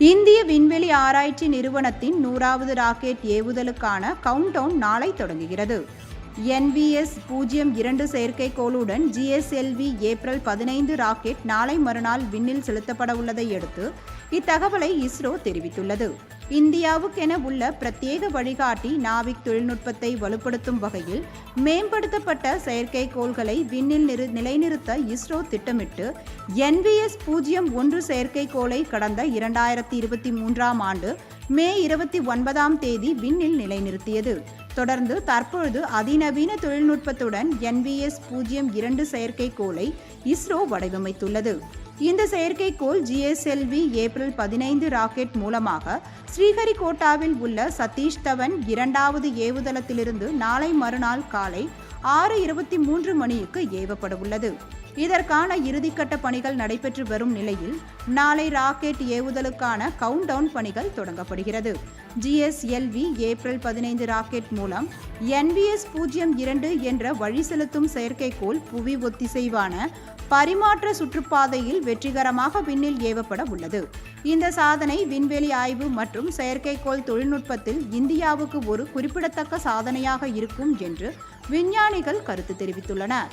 இந்திய விண்வெளி ஆராய்ச்சி நிறுவனத்தின் நூறாவது ராக்கெட் ஏவுதலுக்கான கவுண்டவுன் நாளை தொடங்குகிறது. என்பிஎஸ் பூஜ்ஜியம் இரண்டு செயற்கைக்கோளுடன் ஜிஎஸ்எல்வி ஏப்ரல் பதினைந்து ராக்கெட் நாளை மறுநாள் விண்ணில் செலுத்தப்பட உள்ளதை அடுத்து இத்தகவலை இஸ்ரோ தெரிவித்துள்ளது. இந்தியாவுக்கென உள்ள பிரத்யேக வழிகாட்டி நாவிக் தொழில்நுட்பத்தை வலுப்படுத்தும் வகையில் மேம்படுத்தப்பட்ட செயற்கைக்கோள்களை விண்ணில் நிறு நிலைநிறுத்த இஸ்ரோ திட்டமிட்டு என்விஎஸ் பூஜ்ஜியம் ஒன்று செயற்கைக்கோளை கடந்த இரண்டாயிரத்தி இருபத்தி மூன்றாம் ஆண்டு மே இருபத்தி ஒன்பதாம் தேதி விண்ணில் நிலைநிறுத்தியது. தொடர்ந்து தற்பொழுது அதிநவீன தொழில்நுட்பத்துடன் என்விஎஸ் பூஜ்ஜியம் இரண்டு செயற்கைக்கோளை இஸ்ரோ வடிவமைத்துள்ளது. இந்த செயற்கைக்கோள் ஜிஎஸ்எல்வி ஏப்ரல் பதினைந்து ராக்கெட் மூலமாக ஸ்ரீஹரிகோட்டாவில் உள்ள சதீஷ் தவன் இரண்டாவது ஏவுதளத்திலிருந்து நாளை மறுநாள் காலை ஆறு இருபத்தி மூன்று மணிக்கு ஏவப்பட உள்ளது. இதற்கான இறுதிக்கட்ட பணிகள் நடைபெற்று வரும் நிலையில் நாளை ராக்கெட் ஏவுதலுக்கான கவுண்டவுன் பணிகள் தொடங்கப்படுகிறது. ஜிஎஸ்எல்வி ஏப்ரல் பதினைந்து ராக்கெட் மூலம் என்பிஎஸ் பூஜ்ஜியம் இரண்டு என்ற வழி செலுத்தும் செயற்கைக்கோள் புவி ஒத்திசைவான பரிமாற்ற சுற்றுப்பாதையில் வெற்றிகரமாக விண்ணில் ஏவப்பட உள்ளது. இந்த சாதனை விண்வெளி ஆய்வு மற்றும் செயற்கைக்கோள் தொழில்நுட்பத்தில் இந்தியாவுக்கு ஒரு குறிப்பிடத்தக்க சாதனையாக இருக்கும் என்று விஞ்ஞானிகள் கருத்து தெரிவித்துள்ளனர்.